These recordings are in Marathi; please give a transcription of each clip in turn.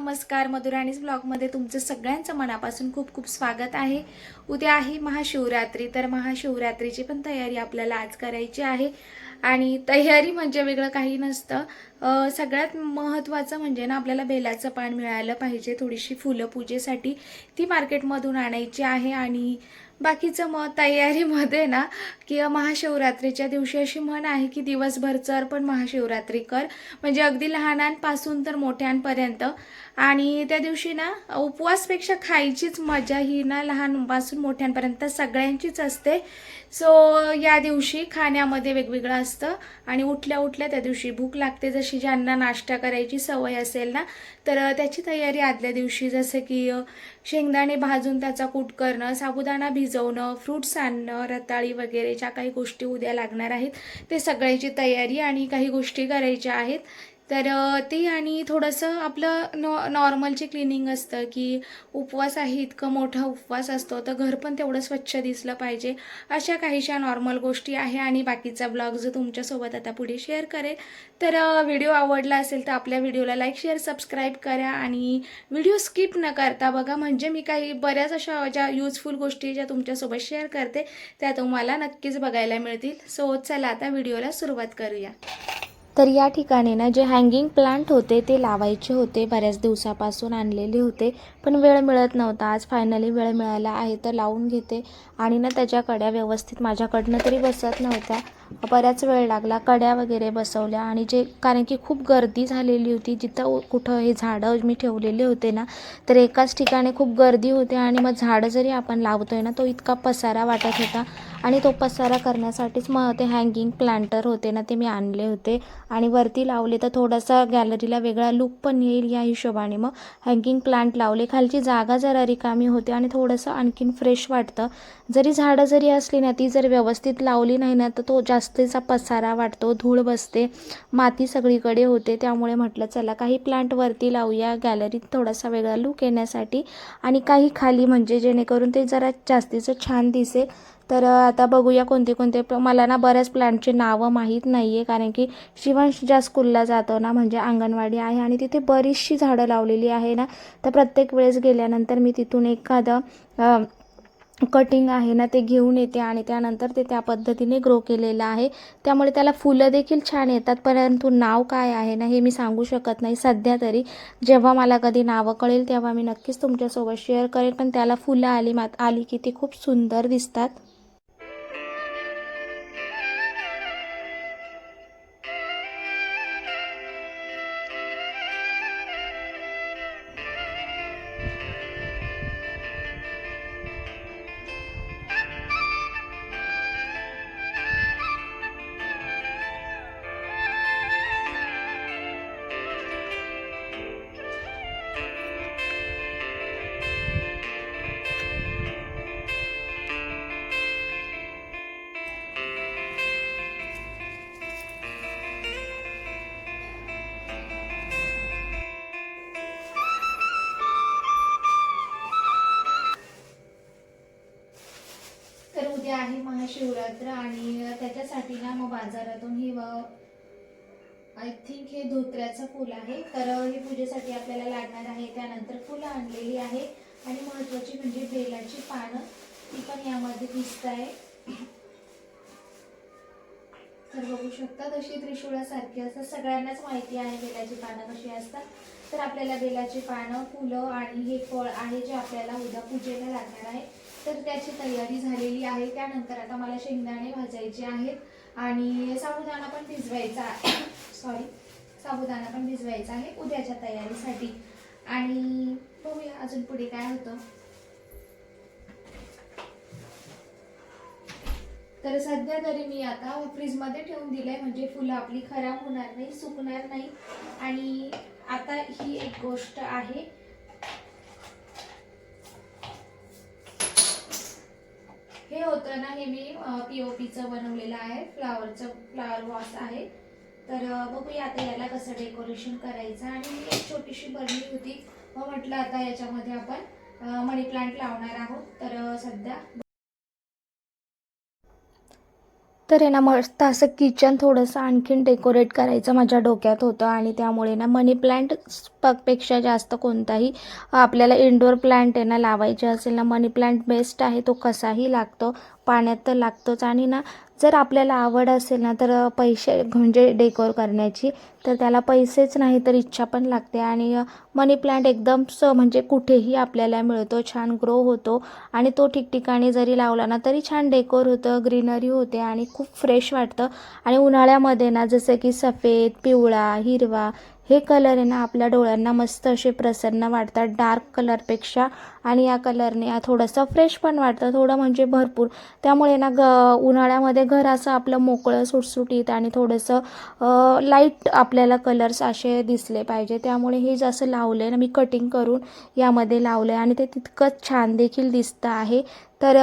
नमस्कार मधुराणीज ब्लॉगमध्ये तुमचं सगळ्यांचं मनापासून खूप खूप स्वागत आहे. उद्या आहे महाशिवरात्री तर महाशिवरात्रीची पण तयारी आपल्याला आज करायची आहे. आणि तयारी म्हणजे वेगळं काही नसतं. सगळ्यात महत्त्वाचं म्हणजे ना आपल्याला बेलाचं पान मिळालं पाहिजे थोडीशी फुलं पूजेसाठी ती मार्केटमधून आणायची आहे. आणि बाकीचं मग तयारीमध्ये ना की महाशिवरात्रीच्या दिवशी अशी म्हण आहे की दिवसभर चर पण महाशिवरात्री कर. म्हणजे अगदी लहानांपासून तर मोठ्यांपर्यंत. आणि त्या दिवशी ना उपवासपेक्षा खायचीच मजा ही ना लहानपासून मोठ्यांपर्यंत सगळ्यांचीच असते. सो या दिवशी खाण्यामध्ये वेगवेगळं असतं आणि उठल्या उठल्या त्या दिवशी भूक लागते. जशी ज्यांना नाश्ता करायची सवय असेल ना तर त्याची तयारी आदल्या दिवशी जसं की शेंगदाणे भाजून त्याचा कूट करणं साबुदाणा भिजवणं फ्रुट्स आणणं रताळी वगैरे ज्या काही गोष्टी उद्या लागणार आहेत ते सगळ्याची तयारी आणि काही गोष्टी करायच्या आहेत. तर ते आणि थोडंसं आपलं नॉ नॉर्मलची क्लिनिंग असतं की उपवास आहे इतकं मोठा उपवास असतो तर घर पण तेवढं स्वच्छ दिसलं पाहिजे अशा काहीशा नॉर्मल गोष्टी आहे आणि बाकीचा ब्लॉग जो तुमच्यासोबत आता पुढे शेअर करेल. तर व्हिडिओ आवडला असेल तर आपल्या व्हिडिओला लाईक शेअर सबस्क्राईब करा आणि व्हिडिओ स्किप न करता बघा म्हणजे मी काही बऱ्याच अशा ज्या यूजफुल गोष्टी ज्या तुमच्यासोबत शेअर करते त्या तुम्हाला नक्कीच बघायला मिळतील. सो चला आता व्हिडिओला सुरुवात करूया. तर या ठिकाणी ना जे हँगिंग प्लांट होते ते लावायचे होते. बऱ्याच दिवसापासून आणलेले होते. पण वेळ मिळत नव्हता. आज फायनली वेळ मिळाला आहे तर लावून घेते. आणि ना त्याच्या कड्या व्यवस्थित माझ्याकडनं तरी बसत नव्हत्या. बऱ्याच वेळ लागला कड्या वगैरे बसवल्या आणि जे कारण की खूप गर्दी झालेली होती. जिथं कुठं हे झाडं मी ठेवलेले होते ना तर एकाच ठिकाणी खूप गर्दी होते आणि मग झाडं जरी आपण लावतो आहे ना तो इतका पसारा वाटत होता. आणि तो पसारा करण्यासाठीच मग ते हँगिंग प्लांटर होते ना ते मी आणले होते. आणि वरती लावले तर थोडासा गॅलरीला वेगळा लुक पण येईल या हिशोबाने मग हँगिंग प्लांट लावले. खालची जागा जरा रिकामी होते आणि थोडंसं आणखीन फ्रेश वाटतं. जरी झाडं जरी असली ना ती जर व्यवस्थित लावली नाही ना तर तो जास्तीचा पसारा वाटतो धूळ बसते माती सगळीकडे होते. त्यामुळे म्हटलं चला काही प्लांट वरती लावूया गॅलरीत थोडासा वेगळा लुक येण्यासाठी. आणि काही खाली म्हणजे जेणेकरून ते जरा जास्तीचं छान दिसेल. तर आता बघूया कोणते कोणते मला ना बऱ्याच प्लांटचे नावं माहीत नाही आहे कारण की शिवांश ज्या स्कूलला जातो ना म्हणजे अंगणवाडी आहे आणि तिथे बरीचशी झाडं लावलेली आहे ना. तर प्रत्येक वेळेस गेल्यानंतर मी तिथून एखादं कटिंग आहे ना ते घेऊन येते आणि त्यानंतर ते त्या पद्धतीने ग्रो केलेलं आहे. त्यामुळे त्याला फुलं देखील छान येतात परंतु नाव काय आहे ना हे मी सांगू शकत नाही सध्या तरी. जेव्हा मला कधी नावं कळेल तेव्हा मी नक्कीच तुमच्यासोबत शेअर करेन. पण त्याला फुलं आली मात आली की ती खूप सुंदर दिसतात. जे आहे महाशिवरात्र आणि त्याच्यासाठी ना मग बाजारातून हे आय थिंक हे धोत्र्याचं फुल आहे. तर हे पूजेसाठी आपल्याला लागणार आहे. त्यानंतर फुलं आणलेली आहे. आणि महत्वाची म्हणजे बेलाची पानं ती पण यामध्ये दिसत आहे. तर बघू शकता तशी त्रिशूळासारखी असतात सगळ्यांनाच माहिती आहे बेलाची पानं कशी असतात. तर आपल्याला बेलाची पानं फुलं आणि हे फळ आहे जे आपल्याला उद्या पूजेला लागणार आहे. तर त्याची तयारी झालेली आहे. त्यानंतर आता मला शेंगदाणे भाजायचे आहेत आणि साबुदाणा पण भिजवायचा आहे. सॉरी साबुदाणा पण भिजवायचा आहे उद्याच्या तयारीसाठी. आणि बघूया अजून पुढे काय होतं. तर सध्या तरी मी आता फ्रीजमध्ये ठेवून दिलं आहे म्हणजे फुलं आपली खराब होणार नाही सुकणार नाही. आणि आता ही एक गोष्ट आहे. हे होतं ना हे मी पीओपीचं बनवलेलं आहे. फ्लावरचं फ्लावर वॉस आहे. तर बघूया आता याला कसं डेकोरेशन करायचं. आणि एक छोटीशी बर्नी होती. मग म्हटलं आता याच्यामध्ये आपण मनी प्लांट लावणार आहोत. तर सध्या तर आहे ना मस्त असं किचन थोडंसं आणखीन डेकोरेट करायचं माझ्या डोक्यात होतं. आणि त्यामुळे ना मनी प्लांट पेक्षा जास्त कोणताही आपल्याला इंडोर प्लांट आहे ना लावायचे असेल ना मनी प्लांट बेस्ट आहे तो कसाही लागतो पाण्यात तर लागतोच. आणि ना जर आपल्याला आवड असेल ना तर पैसे म्हणजे डेकोर करण्याची तर त्याला पैसेच नाही तर इच्छा पण लागते. आणि मनी प्लांट एकदम स म्हणजे कुठेही आपल्याला मिळतो छान ग्रो होतो. आणि तो ठिकठिकाणी जरी लावला ना तरी छान डेकोर होतं ग्रीनरी होते आणि खूप फ्रेश वाटतं. आणि उन्हाळ्यामध्ये ना जसं की सफेद पिवळा हिरवा हे कलर आहे ना आपल्या डोळ्यांना मस्त असे प्रसन्न वाटतात डार्क कलरपेक्षा आणि या कलरने थोडंसं फ्रेश पण वाटतं थोडं म्हणजे भरपूर. त्यामुळे ना ग उन्हाळ्यामध्ये घर असं आपलं मोकळं सुटसुटीत आणि थोडंसं लाइट आपल्याला कलर्स असे दिसले पाहिजे. त्यामुळे हे जसं लावलं आहे ना मी कटिंग करून यामध्ये लावलं आहे आणि ते तितकंच छान देखील दिसतं आहे. तर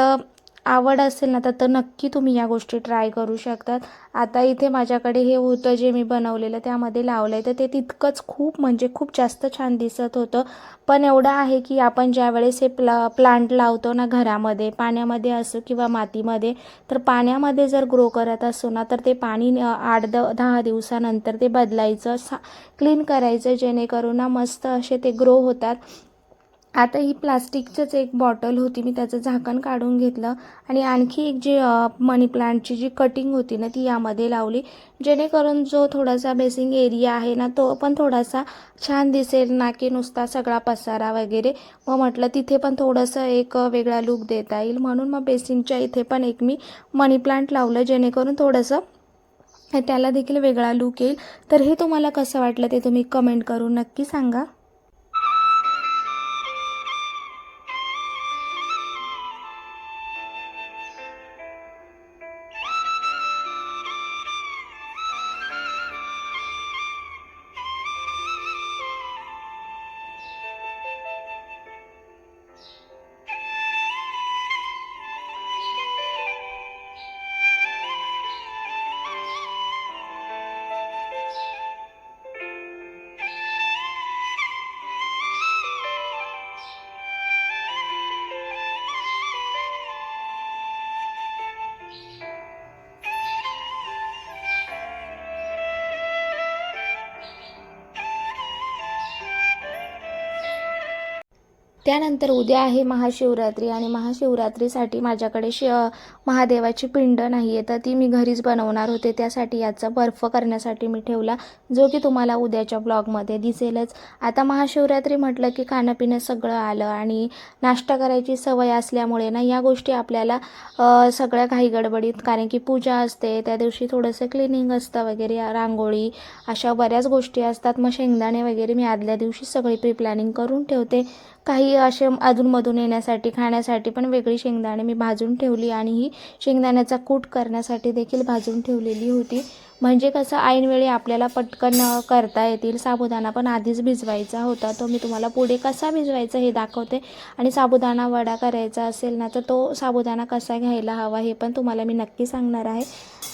आवड असेल ना तर तर नक्की तुम्ही या गोष्टी ट्राय करू शकतात. आता इथे माझ्याकडे हे होतं जे मी बनवलेलं त्यामध्ये लावलं आहे तर ते तितकंच खूप म्हणजे खूप जास्त छान दिसत होतं. पण एवढं आहे की आपण ज्या वेळेस हे प्ला प्लांट लावतो ना घरामध्ये पाण्यामध्ये असो किंवा मातीमध्ये तर पाण्यामध्ये जर ग्रो करत असो ना तर ते पाणी आठ द दहा दिवसानंतर ते बदलायचं सा क्लीन करायचं जेणेकरून ना मस्त असे ते ग्रो होतात. आता ही प्लास्टिकचंच एक बॉटल होती मी त्याचं झाकण काढून घेतलं आणि आणखी एक जी मनी प्लांटची जी कटिंग होती ना ती यामध्ये लावली. जेणेकरून जो थोडासा बेसिंग एरिया आहे ना तो पण थोडासा छान दिसेल ना की नुसता सगळा पसारा वगैरे. मग म्हटलं तिथे पण थोडंसं एक वेगळा लुक देता येईल. म्हणून मग बेसिंगच्या इथे पण एक मी मनी प्लांट लावलं जेणेकरून थोडंसं त्याला देखील वेगळा लुक येईल. तर हे तुम्हाला कसं वाटलं ते तुम्ही कमेंट करून नक्की सांगा. त्यानंतर उद्या आहे महाशिवरात्री आणि महाशिवरात्रीसाठी माझ्याकडे शि महादेवाची पिंड नाही आहे तर ती मी घरीच बनवणार होते. त्यासाठी याचा बर्फ करण्यासाठी मी ठेवला जो की तुम्हाला उद्याच्या ब्लॉगमध्ये दिसेलच. आता महाशिवरात्री म्हटलं की खाणंपिणं सगळं आलं आणि नाश्ता करायची सवय असल्यामुळे ना या गोष्टी आपल्याला सगळ्या घाई गडबडीत कारण की पूजा असते त्या दिवशी थोडंसं क्लिनिंग असतं वगैरे रांगोळी अशा बऱ्याच गोष्टी असतात. मग शेंगदाणे वगैरे मी आदल्या दिवशी सगळी प्री प्लॅनिंग करून ठेवते. काही असे अधूनमधून येण्यासाठी खाण्यासाठी पण वेगळी शेंगदाणे मी भाजून ठेवली आणि ही शेंगदाण्याचा कूट करण्यासाठी देखील भाजून ठेवलेली होती. म्हणजे कसं ऐनवेळी आपल्याला पटकन करता येतील. साबुदाणा पण आधीच भिजवायचा होता. तो मी तुम्हाला पुढे कसा भिजवायचा हे दाखवते. आणि साबुदाणा वडा करायचा असेल ना तर तो साबुदाणा कसा घ्यायला हवा हे पण तुम्हाला मी नक्की सांगणार आहे.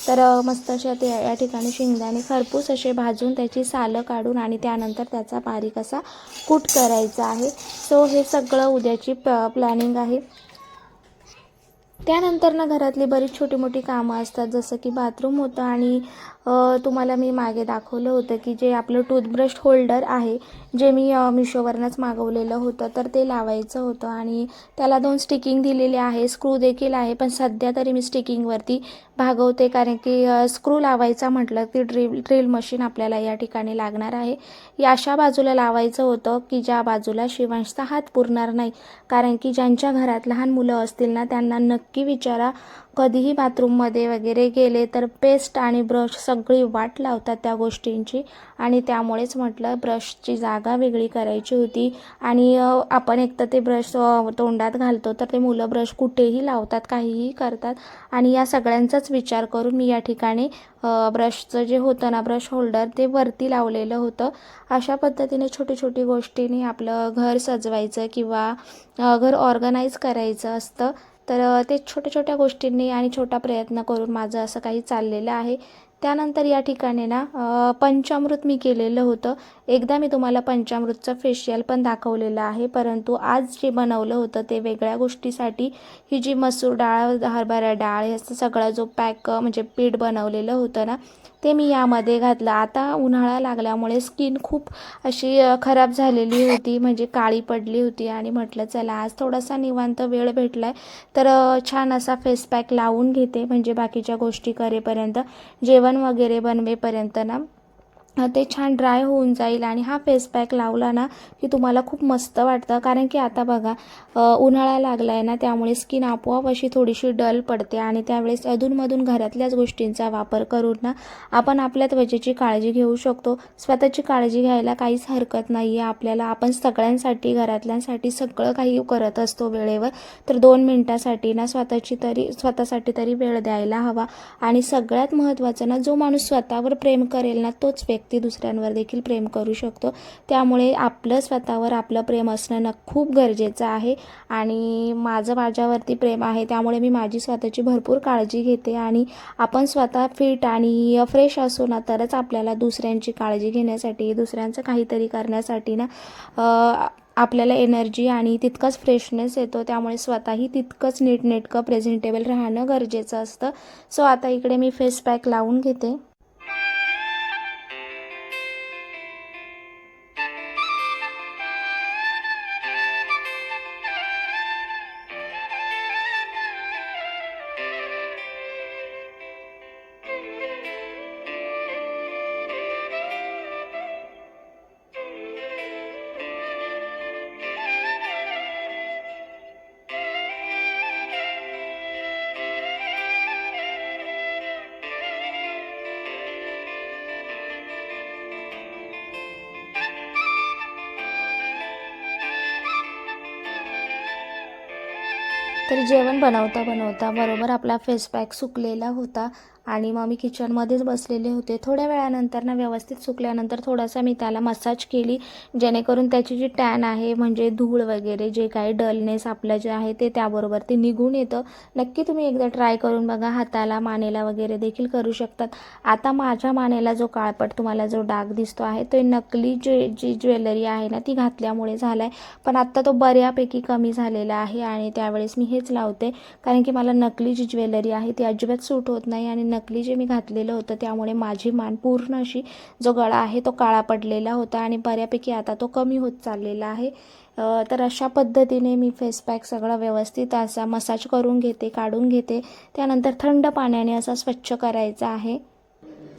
तर मस्त अशा ते या ठिकाणी शेंगदाणे खरपूस असे भाजून त्याची सालं काढून आणि त्यानंतर त्याचा बारीक असा कूट करायचा आहे. सो हे सगळं उद्याची प प्लॅनिंग आहे. त्यानंतर ना घरातली बरीच छोटी मोठी कामं असतात जसं की बाथरूम होतं आणि तुम्हाला मी मागे दाखवलं होतं की जे आपलं टूथब्रश होल्डर आहे जे मी मिशोवरनंच मागवलेलं होतं तर ते लावायचं होतं आणि त्याला दोन स्टिकिंग दिलेले आहे स्क्रू देखील आहे पण सध्या तरी मी स्टिकिंगवरती भागवते कारण की स्क्रू लावायचा म्हटलं की ड्रिल ड्रिल मशीन आपल्याला या ठिकाणी लागणार आहे. या अशा बाजूला लावायचं होतं की ज्या बाजूला शिवांशचा हात पुरणार नाही कारण की ज्यांच्या घरात लहान मुलं असतील ना त्यांना नक्की विचारा कधीही बाथरूममध्ये वगैरे गेले तर पेस्ट आणि ब्रश सगळी वाट लावतात त्या गोष्टींची. आणि त्यामुळेच म्हटलं ब्रशची जागा वेगळी करायची होती. आणि आपण एकतर ते ब्रश तोंडात घालतो तर ते मुलं ब्रश कुठेही लावतात काहीही करतात. आणि या सगळ्यांचाच विचार करून मी या ठिकाणी ब्रशचं जे होतं ना ब्रश होल्डर ते वरती लावलेलं होतं. अशा पद्धतीने छोटी छोटी गोष्टींनी आपलं घर सजवायचं किंवा घर ऑर्गनाईज करायचं असतं. तर ते छोट्या छोट्या गोष्टींनी आणि छोटा प्रयत्न करून माझं असं काही चाललेलं आहे. त्यानंतर या ठिकाणी ना पंचामृत मी केलेलं होतं. एकदा मी तुम्हाला पंचामृतचं फेशियल पण दाखवलेलं आहे परंतु आज जे बनवलं होतं ते वेगळ्या गोष्टीसाठी. ही जी मसूर डाळ हरभरा डाळ ह्याचा सगळा जो पॅक म्हणजे पीठ बनवलेलं होतं ना ते मी यामध्ये घातलं. आता उन्हाळा लागल्यामुळे स्किन खूप अशी खराब झालेली होती. म्हणजे काळी पडली होती आणि म्हटलं चला आज थोडासा निवांत वेळ भेटला आहे तर छान असा फेस पॅक लावून घेते. म्हणजे बाकीच्या गोष्टी करेपर्यंत जेवण वगैरे बनवेपर्यंत ना. ते छान ड्राय होऊन जाईल आणि हा फेस पॅक लावला ना की तुम्हाला खूप मस्त वाटतं. कारण की आता बघा उन्हाळा लागला आहे ना त्यामुळे स्किन आपोआप अशी थोडीशी डल पडते आणि त्यावेळेस अधूनमधून घरातल्याच गोष्टींचा वापर करून ना आपण आपल्या त्वचेची काळजी घेऊ शकतो. स्वतःची काळजी घ्यायला काहीच हरकत नाही आहे आपल्याला. आपण सगळ्यांसाठी घरातल्यांसाठी सगळं काही करत असतो वेळेवर. तर दोन मिनटासाठी ना स्वतःची तरी स्वतःसाठी तरी वेळ द्यायला हवा. आणि सगळ्यात महत्त्वाचं ना जो माणूस स्वतःवर प्रेम करेल ना तोच व्यक्ती दुसऱ्यांवर देखील प्रेम करू शकतो. त्यामुळे आपलं स्वतःवर आपलं प्रेम असणं खूप गरजेचं आहे. आणि माझं माझ्यावरती प्रेम आहे त्यामुळे मी माझी स्वतःची भरपूर काळजी घेते. आणि आपण स्वतः फिट आणि फ्रेश असू ना तरच आपल्याला दुसऱ्यांची काळजी घेण्यासाठी दुसऱ्यांचं काहीतरी करण्यासाठी ना आपल्याला एनर्जी आणि तितकंच फ्रेशनेस येतो. त्यामुळे स्वतःही तितकंच नीटनेटकं प्रेझेंटेबल राहणं गरजेचं असतं. सो आता इकडे मी फेस पॅक लावून घेते. तर जेवण बनवता बनवता बरोबर आपला फेस पॅक सुकलेला होता. आणि मग मी किचनमध्येच बसलेले होते. थोड्या वेळानंतर ना व्यवस्थित सुकल्यानंतर थोडासा मी त्याला मसाज केली जेणेकरून त्याची जी टॅन आहे म्हणजे धूळ वगैरे जे काही डलनेस आपलं जे आहे ते त्याबरोबर ते निघून येतं. नक्की तुम्ही एकदा ट्राय करून बघा हाताला मानेला वगैरे देखील करू शकतात. आता माझ्या मानेला जो काळपट तुम्हाला जो डाग दिसतो आहे तो नकली जे जी ज्वेलरी आहे ना ती घातल्यामुळे झाला आहे पण आत्ता तो बऱ्यापैकी कमी झालेला आहे आणि त्यावेळेस मी हेच लावते कारण की मला नकली जी ज्वेलरी आहे ती अजिबात सूट होत नाही आणि नकली जे मी घातलेलं होतं त्यामुळे माझी मान पूर्ण अशी जो गळा आहे तो काळा पडलेला होता आणि बऱ्यापैकी आता तो कमी होत चाललेला आहे. तर अशा पद्धतीने मी फेस पॅक सगळं व्यवस्थित असा मसाज करून घेते काढून घेते. त्यानंतर थंड पाण्याने असा स्वच्छ करायचा आहे.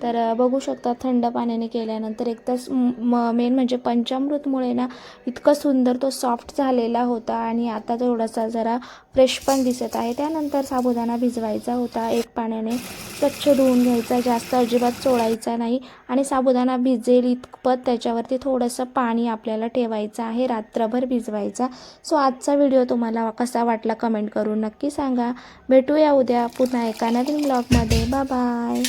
तर बघू शकता थंड पाण्याने केल्यानंतर एक तर म मेन म्हणजे पंचामृतमुळे ना इतकं सुंदर तो सॉफ्ट झालेला होता आणि आता थोडासा जरा फ्रेश पण दिसत आहे. त्यानंतर साबुदाणा भिजवायचा होता एक पाण्याने स्वच्छ धुवून घ्यायचा जास्त अजिबात चोळायचा नाही आणि साबुदाणा भिजेल इतपत त्याच्यावरती थोडंसं पाणी आपल्याला ठेवायचं आहे रात्रभर भिजवायचा. सो आजचा व्हिडिओ तुम्हाला कसा वाटला कमेंट करून नक्की सांगा. भेटूया उद्या पुन्हा एका नवीन ब्लॉगमध्ये. बाय.